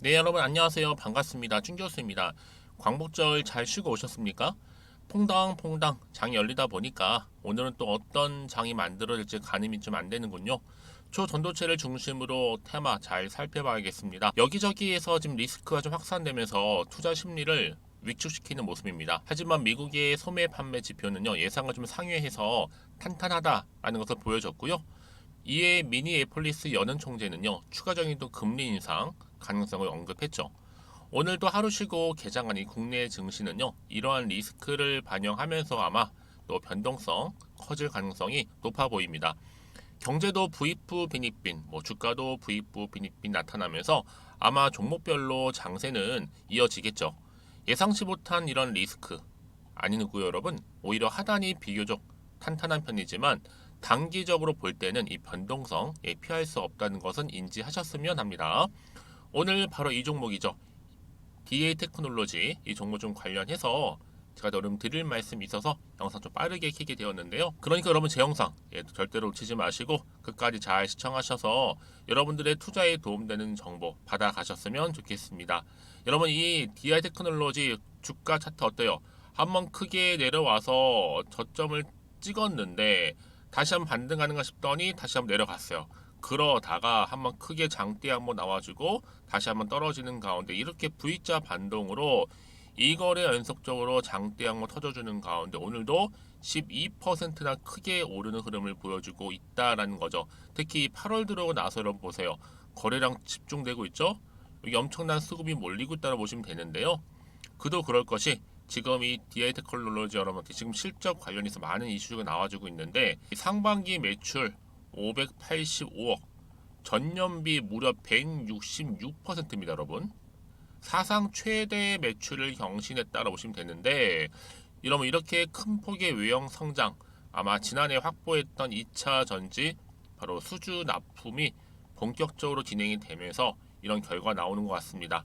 네 여러분 안녕하세요 반갑습니다 준 교수입니다 광복절 잘 쉬고 오셨습니까? 퐁당퐁당 장이 열리다 보니까 오늘은 또 어떤 장이 만들어질지 가늠이 좀 안 되는군요 초전도체를 중심으로 테마 잘 살펴봐야겠습니다 여기저기에서 지금 리스크가 좀 확산되면서 투자 심리를 위축시키는 모습입니다. 하지만 미국의 소매 판매 지표는요 예상을 좀 상회해서 탄탄하다라는 것을 보여줬고요. 이에 미니애폴리스 연은 총재는요 추가적인 또 금리 인상 가능성을 언급했죠. 오늘도 하루 쉬고 개장한 이 국내 증시는요 이러한 리스크를 반영하면서 아마 또 변동성 커질 가능성이 높아 보입니다. 경제도 부익부 빈익빈, 뭐 주가도 부익부 빈익빈 나타나면서 아마 종목별로 장세는 이어지겠죠. 예상치 못한 이런 리스크 아니고요 여러분 오히려 하단이 비교적 탄탄한 편이지만 단기적으로 볼 때는 이 변동성 예, 피할 수 없다는 것은 인지하셨으면 합니다. 오늘 바로 이 종목이죠. DA 테크놀로지 이 종목 좀 관련해서 제가 여러분 드릴 말씀이 있어서 영상 좀 빠르게 켜게 되었는데요. 그러니까 여러분 제 영상 예, 절대로 놓치지 마시고 끝까지 잘 시청하셔서 여러분들의 투자에 도움되는 정보 받아가셨으면 좋겠습니다. 여러분 이 DI 테크놀로지 주가 차트 어때요? 한번 크게 내려와서 저점을 찍었는데 다시 한번 반등하는가 싶더니 다시 한번 내려갔어요. 그러다가 한번 크게 장대 한번 나와주고 다시 한번 떨어지는 가운데 이렇게 V자 반동으로 이거래 연속적으로 장대 한번 터져주는 가운데 오늘도 12%나 크게 오르는 흐름을 보여주고 있다라는 거죠. 특히 8월 들어오고 나서 여러분 보세요. 거래량 집중되고 있죠? 여기 엄청난 수급이 몰리고 있다고 보시면 되는데요. 그도 그럴 것이 지금 이 DI 테크놀로지 여러분들 지금 실적 관련해서 많은 이슈가 나와주고 있는데 상반기 매출 585억 전년비 무려 166%입니다 여러분 사상 최대 매출을 경신했다고 보시면 되는데 이러면 이렇게 큰 폭의 외형 성장 아마 지난해 확보했던 2차 전지 바로 수주 납품이 본격적으로 진행이 되면서 이런 결과 나오는 것 같습니다.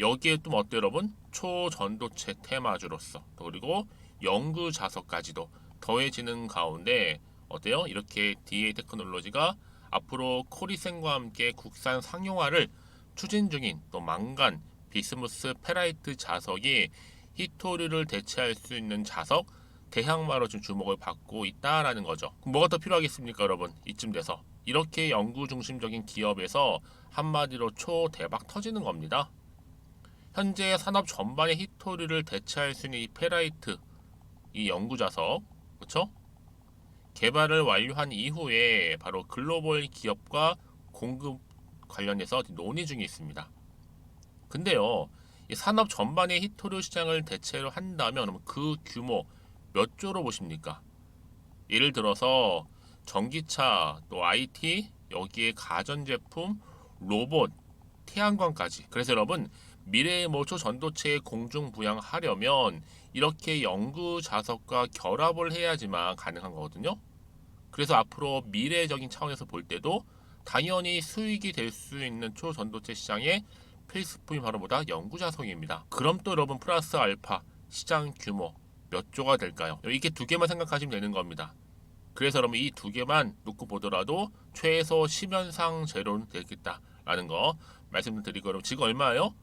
여기에 또 어때요 여러분? 초전도체 테마주로서 또 그리고 연구 자석까지도 더해지는 가운데 어때요? 이렇게 DA 테크놀로지가 앞으로 코리센과 함께 국산 상용화를 추진 중인 또 망간, 비스무스, 페라이트 자석이 히토류를 대체할 수 있는 자석 대항마로 좀 주목을 받고 있다라는 거죠. 뭐가 더 필요하겠습니까, 여러분? 이쯤 돼서 이렇게 연구 중심적인 기업에서 한마디로 초 대박 터지는 겁니다. 현재 산업 전반의 히토류를 대체할 수 있는 이 페라이트 이 연구 자석 그렇죠? 개발을 완료한 이후에 바로 글로벌 기업과 공급 관련해서 논의 중에 있습니다. 근데요, 이 산업 전반의 히토류 시장을 대체로 한다면 그 규모 몇 조로 보십니까? 예를 들어서 전기차, 또 IT, 여기에 가전제품, 로봇, 태양광까지. 그래서 여러분 미래의 뭐 초전도체에 공중 부양하려면 이렇게 연구 자석과 결합을 해야지만 가능한 거거든요. 그래서 앞으로 미래적인 차원에서 볼 때도 당연히 수익이 될 수 있는 초전도체 시장의 필수품이 바로 뭐다? 연구 자석입니다. 그럼 또 여러분 플러스 알파 시장 규모 몇 조가 될까요? 이게 두 개만 생각하시면 되는 겁니다. 그래서 여러분 이 두 개만 놓고 보더라도 최소 10연상 제로는 되겠다라는 거 말씀드리고 여러분 지금 얼마예요?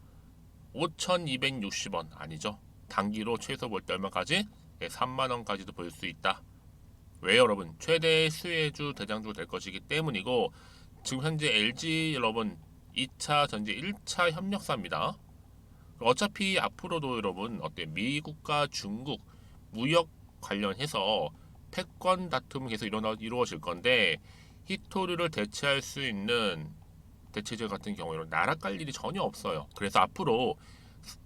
5,260원 아니죠? 단기로 최소 볼 때 얼마까지? 네, 3만 원까지도 볼 수 있다. 왜 여러분 최대 수혜주 대장주 될 것이기 때문이고 지금 현재 LG 여러분 2차 전지 1차 협력사입니다. 어차피 앞으로도 여러분 어때 미국과 중국 무역 관련해서 패권 다툼이 계속 일어나 이루어질 건데 히토류를 대체할 수 있는 대체제 같은 경우에는 깔 일이 전혀 없어요. 그래서 앞으로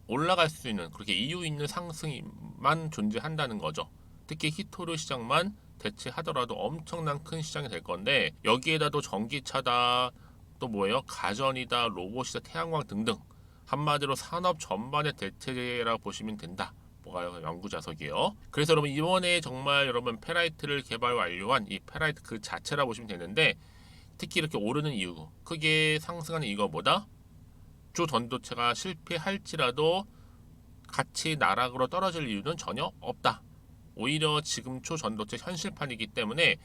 올라갈 수 있는 그렇게 이유 있는 상승만 존재한다는 거죠. 특히 히토류 시장만 대체하더라도 엄청난 큰 시장이 될 건데 여기에다 도 전기차다 또 뭐예요 가전이다 로봇이다 태양광 등등 한마디로 산업 전반의 대체제라고 보시면 된다. 뭐가요? 연구 자석이에요. 그래서 여러분 이번에 정말 여러분 페라이트를 개발 완료한 이 페라이트 그 자체라 보시면 되는데 특히 이렇게 오르는 이유, 크게 상승하는 이유가 뭐다? 주 전도체가 실패할지라도 같이 나락으로 떨어질 이유는 전혀 없다. 오히려 지금 초 전도체 현실판이기 때문에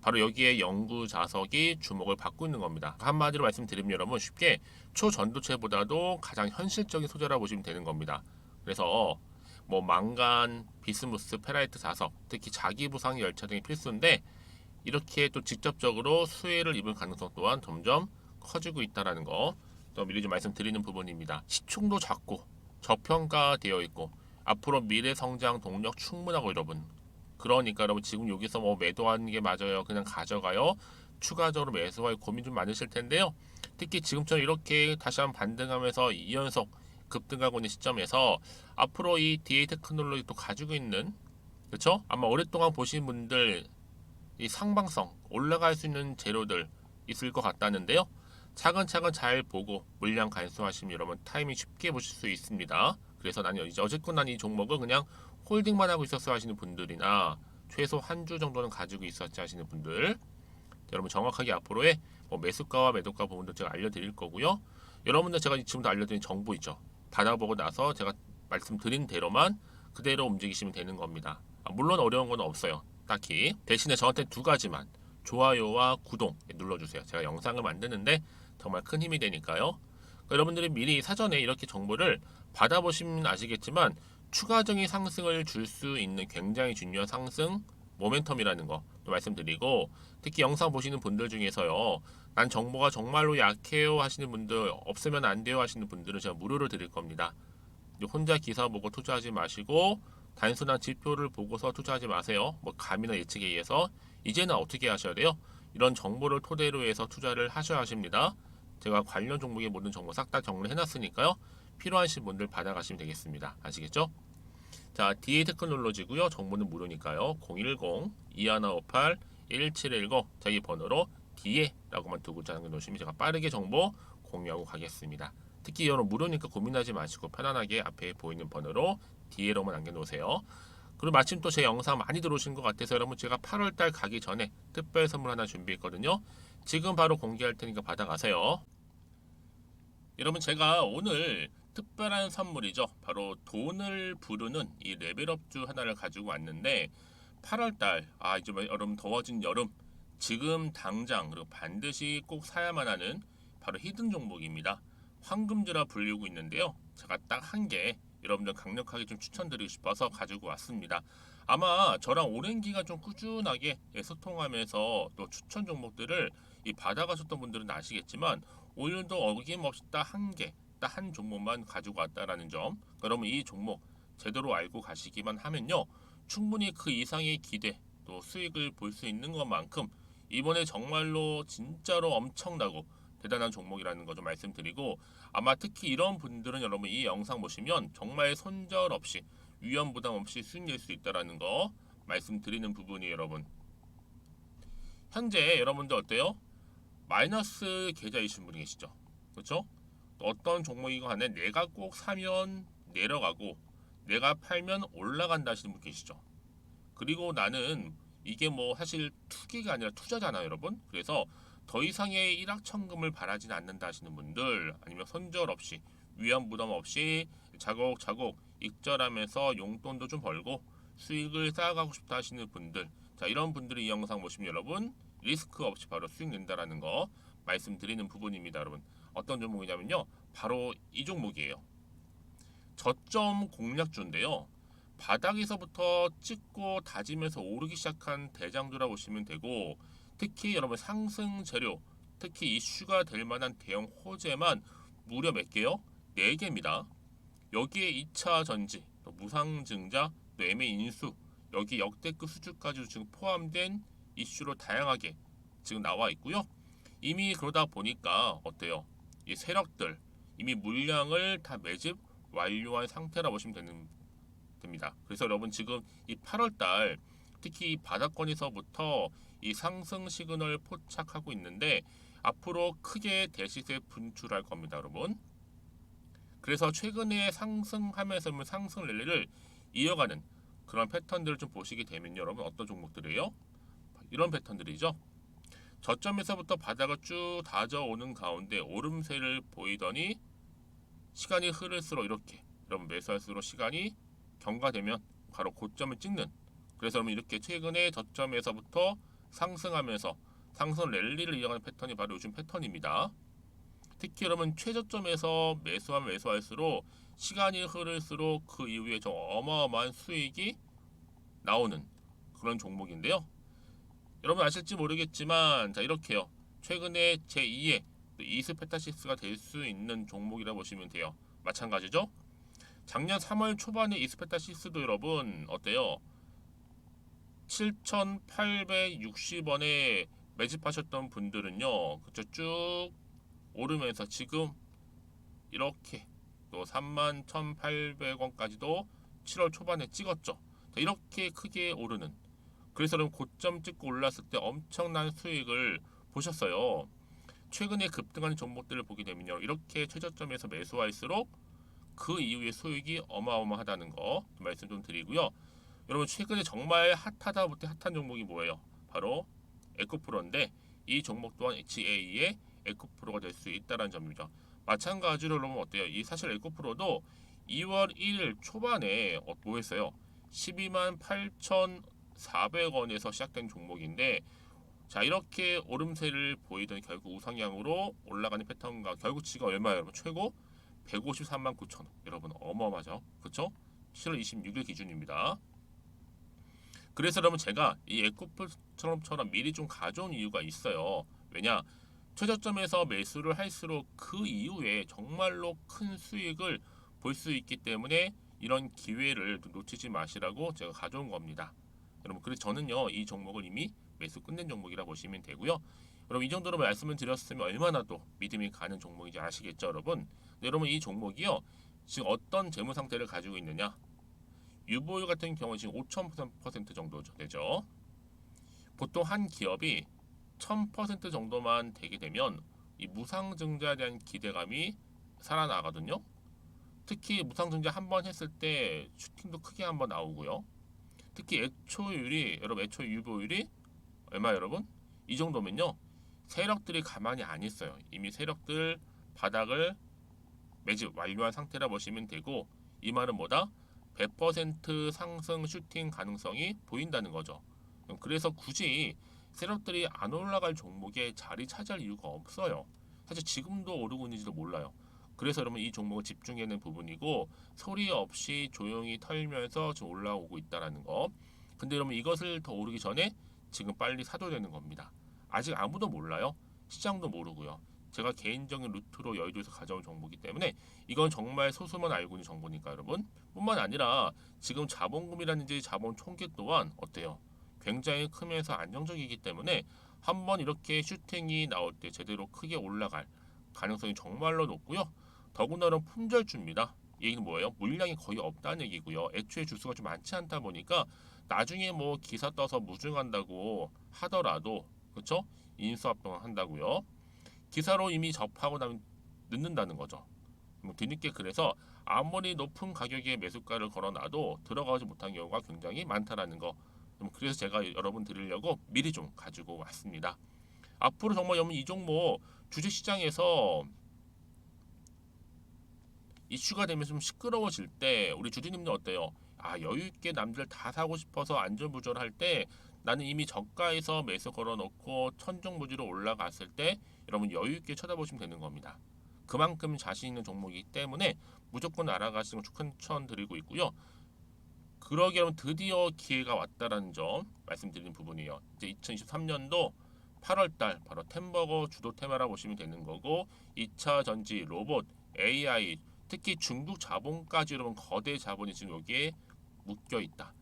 바로 여기에 영구 자석이 주목을 받고 있는 겁니다. 한마디로 말씀드리면 여러분 쉽게 초 전도체보다도 가장 현실적인 소재라 보시면 되는 겁니다. 그래서 뭐 망간, 비스무스, 페라이트 자석, 특히 자기 부상 열차 등이 필수인데 이렇게 또 직접적으로 수혜를 입을 가능성 또한 점점 커지고 있다라는 거. 또 미리 좀 말씀드리는 부분입니다. 시총도 작고 저평가되어 있고 앞으로 미래 성장 동력 충분하고 여러분. 그러니까 여러분 지금 여기서 뭐 매도하는 게 맞아요. 그냥 가져가요. 추가적으로 매수할 고민 좀 많으실 텐데요. 특히 지금처럼 이렇게 다시 한번 반등하면서 2연속 급등하고 있는 시점에서 앞으로 이 DA 테크놀로지 또 가지고 있는 그렇죠? 아마 오랫동안 보신 분들 이 상방성 올라갈 수 있는 재료들 있을 것 같다는데요. 차근차근 잘 보고 물량 간수하시면 여러분 타이밍 쉽게 보실 수 있습니다. 그래서 나는 이제 어쨌건 난 이 종목을 그냥 홀딩만 하고 있었어 하시는 분들이나 최소 한 주 정도는 가지고 있었지 하시는 분들 여러분 정확하게 앞으로의 뭐 매수가와 매도가 부분도 제가 알려드릴 거고요. 여러분들 제가 지금도 알려드린 정보 있죠. 받아보고 나서 제가 말씀드린 대로만 그대로 움직이시면 되는 겁니다. 아, 물론 어려운 건 없어요. 딱히 대신에 저한테 두 가지만 좋아요와 구독 눌러주세요. 제가 영상을 만드는데 정말 큰 힘이 되니까요. 그러니까 여러분들이 미리 사전에 이렇게 정보를 받아보시면 아시겠지만 추가적인 상승을 줄 수 있는 굉장히 중요한 상승 모멘텀이라는 거또 말씀드리고 특히 영상 보시는 분들 중에서요 난 정보가 정말로 약해요 하시는 분들 없으면 안 돼요 하시는 분들은 제가 무료로 드릴 겁니다 혼자 기사 보고 투자하지 마시고 단순한 지표를 보고서 투자하지 마세요 뭐 감이나 예측에 의해서 이제는 어떻게 하셔야 돼요 이런 정보를 토대로 해서 투자를 하셔야 하십니다 제가 관련 종목의 모든 정보 싹 다 정리해 놨으니까요 필요하신 분들 받아가시면 되겠습니다 아시겠죠 자, DA 테크놀로지고요. 정보는 무료니까요. 010-2158-1710 자기 번호로 DA라고만 두 글자 남겨놓으시면 제가 빠르게 정보 공유하고 가겠습니다. 특히 여러분 무료니까 고민하지 마시고 편안하게 앞에 보이는 번호로 DA로만 남겨놓으세요. 그리고 마침 또 제 영상 많이 들어오신 것 같아서 여러분 제가 8월달 가기 전에 특별 선물 하나 준비했거든요. 지금 바로 공개할 테니까 받아가세요. 여러분 제가 오늘 특별한 선물이죠. 바로 돈을 부르는 이 레벨업주 하나를 가지고 왔는데 8월달 아 이제 뭐 여름 더워진 여름 지금 당장 그리고 반드시 꼭 사야만 하는 바로 히든 종목입니다. 황금주라 불리고 있는데요. 제가 딱 한 개 여러분들 강력하게 좀 추천드리고 싶어서 가지고 왔습니다. 아마 저랑 오랜 기간 좀 꾸준하게 소통하면서 또 추천 종목들을 이 받아가셨던 분들은 아시겠지만 오늘도 어김없이 딱 한 개, 딱 한 종목만 가지고 왔다라는 점. 그러면 이 종목 제대로 알고 가시기만 하면요. 충분히 그 이상의 기대 또 수익을 볼 수 있는 것만큼 이번에 정말로 진짜로 엄청나고 대단한 종목이라는 거 좀 말씀드리고 아마 특히 이런 분들은 여러분 이 영상 보시면 정말 손절 없이 위험 부담 없이 수익 낼 수 있다라는 거 말씀드리는 부분이 여러분 현재 여러분들 어때요? 마이너스 계좌이신 분이 계시죠? 그렇죠? 어떤 종목이건 간에 내가 꼭 사면 내려가고 내가 팔면 올라간다 하시는 분 계시죠? 그리고 나는 이게 뭐 사실 투기가 아니라 투자잖아요, 여러분. 그래서 더 이상의 일확천금을 바라진 않는다 하시는 분들 아니면 손절 없이 위험 부담 없이 자곡자곡 익절하면서 용돈도 좀 벌고 수익을 쌓아가고 싶다 하시는 분들 자 이런 분들이 이 영상 보시면 여러분 리스크 없이 바로 수익 낸다라는 거 말씀드리는 부분입니다 여러분. 어떤 종목이냐면요. 바로 이 종목이에요. 저점 공략주인데요. 바닥에서부터 찍고 다지면서 오르기 시작한 대장주라 보시면 되고 특히 여러분 상승 재료 특히 이슈가 될 만한 대형 호재만 무려 몇 개요? 4개입니다. 여기에 2차 전지, 또 무상증자, 또 매매 인수, 여기 역대급 수주까지 지금 포함된 이슈로 다양하게 지금 나와 있고요. 이미 그러다 보니까 어때요? 이 세력들 이미 물량을 다 매집 완료한 상태라 보시면 되는 됩니다. 그래서 여러분 지금 이 8월 달 특히 이 바닥권에서부터 이 상승 시그널 포착하고 있는데 앞으로 크게 대시세 분출할 겁니다, 여러분. 그래서 최근에 상승하면서 상승 랠리를 이어가는 그런 패턴들을 좀 보시게 되면 여러분 어떤 종목들이에요? 이런 패턴들이죠. 저점에서부터 바닥을 쭉 다져오는 가운데 오름세를 보이더니 시간이 흐를수록 이렇게 여러분 매수할수록 시간이 경과되면 바로 고점을 찍는 그래서 여러분 이렇게 최근에 저점에서부터 상승하면서 상승 랠리를 이어가는 패턴이 바로 요즘 패턴입니다. 특히 여러분 최저점에서 매수하면 매수할수록 시간이 흐를수록 그 이후에 좀 어마어마한 수익이 나오는 그런 종목인데요. 여러분 아실지 모르겠지만 자 이렇게요. 최근에 제2의 이스페타시스가 될 수 있는 종목이라 보시면 돼요. 마찬가지죠. 작년 3월 초반에 이스페타시스도 여러분 어때요? 7,860원에 매집하셨던 분들은요. 그쵸 쭉 오르면서 지금 이렇게 또 31,800원까지도 7월 초반에 찍었죠. 자, 이렇게 크게 오르는 그래서 그럼 고점 찍고 올랐을 때 엄청난 수익을 보셨어요. 최근에 급등하는 종목들을 보게 되면요. 이렇게 최저점에서 매수할수록 그 이후에 수익이 어마어마하다는 거 말씀 좀 드리고요. 여러분 최근에 정말 핫하다 못해 핫한 종목이 뭐예요? 바로 에코프로인데 이 종목 또한 HA의 에코프로가 될 수 있다는 점입니다. 마찬가지로 여러분 어때요? 이 사실 에코프로도 2월 1일 초반에 어, 뭐 했어요? 12만 8,400원에서 시작된 종목인데 자 이렇게 오름세를 보이던 결국 우상향으로 올라가는 패턴과 결국 지금 얼마예요 여러분 최고 153만 9천 원 여러분 어마어마하죠 그쵸 7월 26일 기준입니다 그래서 여러분 제가 이 에코프처럼처럼 미리 좀 가져온 이유가 있어요 왜냐 최저점에서 매수를 할수록 그 이후에 정말로 큰 수익을 볼 수 있기 때문에 이런 기회를 놓치지 마시라고 제가 가져온 겁니다 여러분 그래서 저는요 이 종목을 이미 매수 끝낸 종목이라 보시면 되고요. 여러분 이 정도로 말씀을 드렸으면 얼마나 또 믿음이 가는 종목인지 아시겠죠, 여러분? 네, 여러분 이 종목이요 지금 어떤 재무 상태를 가지고 있느냐? 유보율 같은 경우 지금 5,000% 정도 되죠. 보통 한 기업이 1,000% 정도만 되게 되면 이 무상증자에 대한 기대감이 살아나거든요. 특히 무상증자 한 번 했을 때 슈팅도 크게 한 번 나오고요. 특히 애초율이 여러분 애초 유보율이 얼마 여러분? 이 정도면요. 세력들이 가만히 안 있어요. 이미 세력들 바닥을 매집 완료한 상태라 보시면 되고 이 말은 뭐다? 100% 상승 슈팅 가능성이 보인다는 거죠. 그래서 굳이 세력들이 안 올라갈 종목에 자리 차지할 이유가 없어요. 사실 지금도 오르고 있는지도 몰라요. 그래서 여러분 이 종목을 집중해야 하는 부분이고 소리 없이 조용히 털면서 지금 올라오고 있다라는 거. 근데 여러분 이것을 더 오르기 전에 지금 빨리 사도 되는 겁니다. 아직 아무도 몰라요. 시장도 모르고요. 제가 개인적인 루트로 여의도에서 가져온 정보이기 때문에 이건 정말 소수만 알고 있는 정보니까 여러분 뿐만 아니라 지금 자본금이라든지 자본 총계 또한 어때요? 굉장히 크면서 안정적이기 때문에 한번 이렇게 슈팅이 나올 때 제대로 크게 올라갈 가능성이 정말로 높고요. 더군다나 품절주입니다. 얘기는 뭐예요? 물량이 거의 없다는 얘기고요. 애초에 주수가 좀 많지 않다 보니까 나중에 뭐 기사 떠서 무증한다고 하더라도 그렇죠? 인수합병 한다고요. 기사로 이미 접하고 나면 늦는다는 거죠. 뭐 뒤늦게 그래서 아무리 높은 가격에 매수가를 걸어놔도 들어가지 못한 경우가 굉장히 많다라는 거. 그래서 제가 여러분 드리려고 미리 좀 가지고 왔습니다. 앞으로 정말 여러분 이 종목 주식 시장에서 이슈가 되면서 좀 시끄러워질 때 우리 주주님들 어때요? 아 여유 있게 남들 다 사고 싶어서 안전부절할 때 나는 이미 저가에서 매수 걸어놓고 천정부지로 올라갔을 때 여러분 여유 있게 쳐다보시면 되는 겁니다. 그만큼 자신 있는 종목이기 때문에 무조건 알아가시는 걸 추천드리고 있고요. 그러기 여러분 드디어 기회가 왔다라는 점 말씀드리는 부분이에요. 이제 2023년도 8월달 바로 템버거 주도 테마라 보시면 되는 거고 2차 전지, 로봇, AI 특히 중국 자본까지 여러분 거대 자본이 지금 여기에 묶여 있다.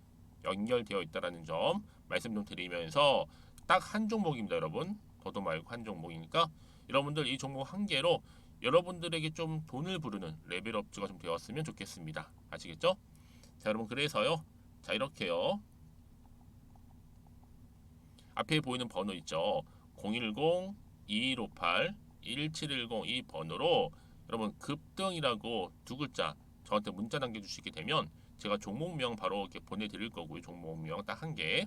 연결되어 있다라는 점 말씀 좀 드리면서 딱 한 종목입니다, 여러분. 더도 말고 한 종목이니까 여러분들 이 종목 한 개로 여러분들에게 좀 돈을 부르는 레벨업주가 좀 되었으면 좋겠습니다. 아시겠죠? 자, 여러분 그래서요. 자, 이렇게요. 앞에 보이는 번호 있죠. 010-2158-1710 이 번호로 여러분 급등이라고 두 글자 저한테 문자 남겨주시게 되면 제가 종목명 바로 이렇게 보내드릴 거고요. 종목명 딱 한 개.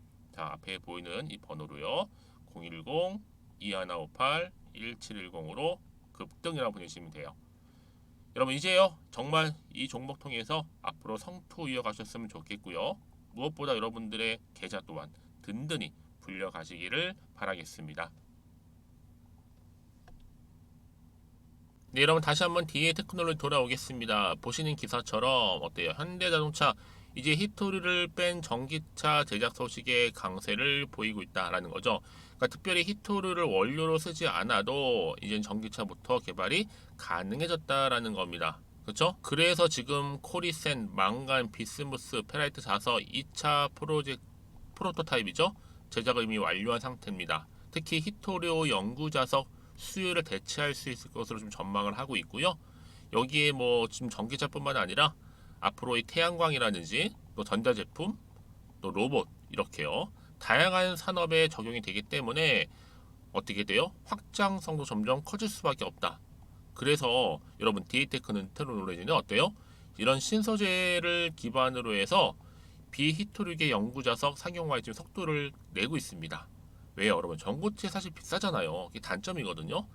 자, 앞에 보이는 이 번호로요. 010 2158 1710으로 급등이라고 보내시면 돼요. 여러분 이제요 정말 이 종목 통해서 앞으로 성투 이어가셨으면 좋겠고요. 무엇보다 여러분들의 계좌 또한 든든히 불려가시기를 바라겠습니다. 네, 여러분 다시 한번 DA 테크놀로지 돌아오겠습니다. 보시는 기사처럼 어때요? 현대자동차 이제 히토리를 뺀 전기차 제작 소식에 강세를 보이고 있다라는 거죠. 그러니까 특별히 히토리를 원료로 쓰지 않아도 이제 전기차부터 개발이 가능해졌다라는 겁니다. 그렇죠? 그래서 지금 코리센, 망간, 비스무스, 페라이트 4서 2차 프로젝 프로토타입이죠. 제작을 이미 완료한 상태입니다. 특히 히토리오 연구 자석 수요를 대체할 수 있을 것으로 좀 전망을 하고 있고요. 여기에 뭐 지금 전기차뿐만 아니라 앞으로 이 태양광이라든지 또 전자제품, 또 로봇 이렇게요. 다양한 산업에 적용이 되기 때문에 어떻게 돼요? 확장성도 점점 커질 수밖에 없다. 그래서 여러분 디에테크는 테크놀로지는 어때요? 이런 신소재를 기반으로 해서 비히토릭의 연구 자석 상용화에 지금 속도를 내고 있습니다. 왜요, 여러분? 전고체 사실 비싸잖아요. 이게 단점이거든요.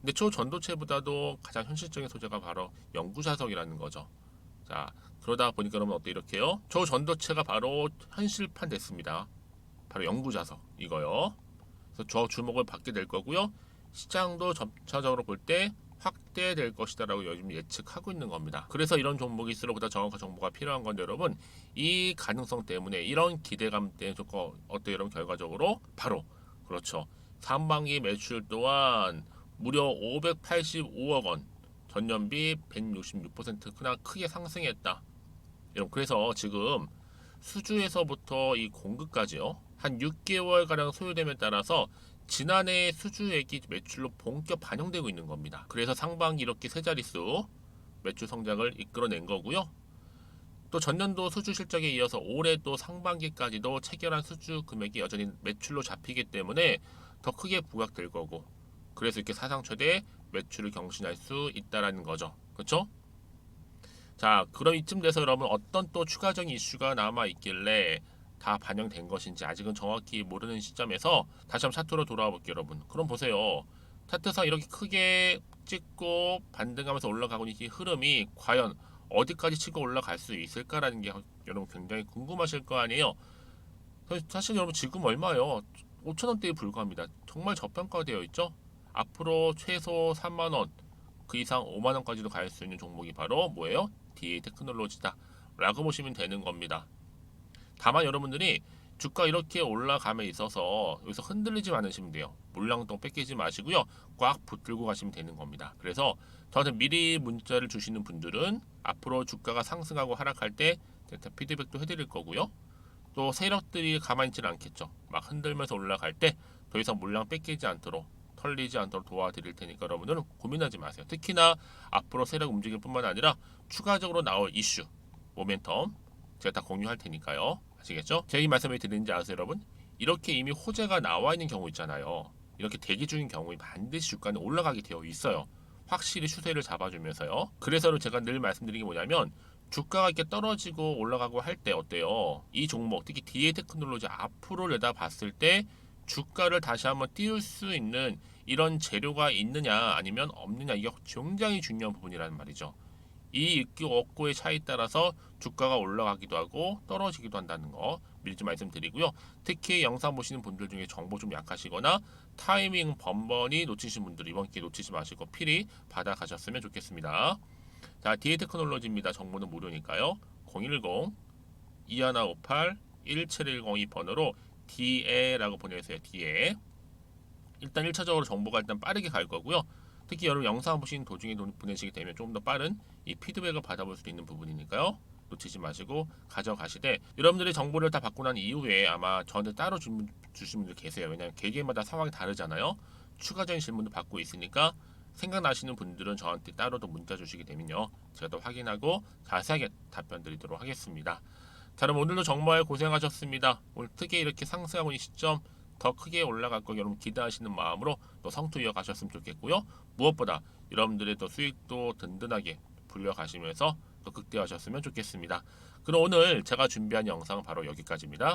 근데 초전도체보다도 가장 현실적인 소재가 바로 연구 자석이라는 거죠. 자, 그러다 보니까 여러분 어때 이렇게요? 초전도체가 바로 현실판 됐습니다. 바로 연구 자석 이거요. 그래서 저 주목을 받게 될 거고요. 시장도 점차적으로 볼 때 확대될 것이다라고 요즘 예측하고 있는 겁니다. 그래서 이런 종목일수록 보다 정확한 정보가 필요한 건데 여러분 이 가능성 때문에 이런 기대감 때문에 어때 여러분 결과적으로 바로 그렇죠. 상반기 매출 또한 무려 585억 원, 전년비 166% 크나 크게 상승했다. 그래서 지금 수주에서부터 이 공급까지요 한 6개월 가량 소요됨에 따라서 지난해 수주액이 매출로 본격 반영되고 있는 겁니다. 그래서 상반기 이렇게 세 자릿수 매출 성장을 이끌어낸 거고요. 또 전년도 수주 실적에 이어서 올해 또 상반기까지도 체결한 수주 금액이 여전히 매출로 잡히기 때문에 더 크게 부각될 거고 그래서 이렇게 사상 최대 매출을 경신할 수 있다라는 거죠. 그렇죠? 자, 그럼 이쯤 돼서 여러분 어떤 또 추가적인 이슈가 남아 있길래 다 반영된 것인지 아직은 정확히 모르는 시점에서 다시 한번 차트로 돌아와 볼게요, 여러분. 그럼 보세요. 차트상 이렇게 크게 찍고 반등하면서 올라가고 있는 이 흐름이 과연 어디까지 치고 올라갈 수 있을까라는 게 여러분 굉장히 궁금하실 거 아니에요. 사실 여러분 지금 얼마요? 5천 원대에 불과합니다. 정말 저평가되어 있죠. 앞으로 최소 3만 원, 그 이상 5만 원까지도 갈 수 있는 종목이 바로 뭐예요? DA 테크놀로지다 라고 보시면 되는 겁니다. 다만 여러분들이 주가 이렇게 올라감에 있어서 여기서 흔들리지 않으시면 돼요. 물량동 뺏기지 마시고요. 꽉 붙들고 가시면 되는 겁니다. 그래서 저한테 미리 문자를 주시는 분들은 앞으로 주가가 상승하고 하락할 때 피드백도 해드릴 거고요. 또 세력들이 가만히 있지는 않겠죠. 막 흔들면서 올라갈 때 더 이상 물량 뺏기지 않도록 털리지 않도록 도와드릴 테니까 여러분들은 고민하지 마세요. 특히나 앞으로 세력 움직일 뿐만 아니라 추가적으로 나올 이슈, 모멘텀 제가 다 공유할 테니까요. 아시겠죠? 제가 이 말씀을 드리는지 아세요, 여러분? 이렇게 이미 호재가 나와 있는 경우 있잖아요. 이렇게 대기 중인 경우에 반드시 주가는 올라가게 되어 있어요. 확실히 추세를 잡아주면서요. 그래서 제가 늘 말씀드리는 게 뭐냐면 주가가 이렇게 떨어지고 올라가고 할 때 어때요? 이 종목 특히 DA 테크놀로지 앞으로 내다 봤을 때 주가를 다시 한번 띄울 수 있는 이런 재료가 있느냐 아니면 없느냐 이게 굉장히 중요한 부분이라는 말이죠. 이 있고 없고의 차이 따라서 주가가 올라가기도 하고 떨어지기도 한다는 거 미리 좀 말씀드리고요. 특히 영상 보시는 분들 중에 정보 좀 약하시거나 타이밍 번번이 놓치신 분들 이번 기회 놓치지 마시고 필히 받아 가셨으면 좋겠습니다. 자, DA 테크놀로지입니다. 정보는 무료니까요. 010 2158 1710이 번호로 DA라고 보내주세요. DA. 일단 1차적으로 정보가 일단 빠르게 갈 거고요. 특히 여러분 영상 보시는 도중에 보내시게 되면 좀더 빠른 이 피드백을 받아볼 수 있는 부분이니까요. 놓치지 마시고 가져가시되 여러분들이 정보를 다 받고 난 이후에 아마 저한테 따로 주, 주신 분들 계세요. 왜냐하면 개개마다 상황이 다르잖아요. 추가적인 질문도 받고 있으니까 생각나시는 분들은 저한테 따로도 문자 주시게 되면요. 제가 또 확인하고 자세하게 답변 드리도록 하겠습니다. 자 그럼 오늘도 정말 고생하셨습니다. 오늘 특히 이렇게 상승하고 있는 시점 더 크게 올라갈 거 여러분 기대하시는 마음으로 또 성투 이어가셨으면 좋겠고요. 무엇보다 여러분들의 또 수익도 든든하게 불려가시면서 또 극대화하셨으면 좋겠습니다. 그럼 오늘 제가 준비한 영상 바로 여기까지입니다.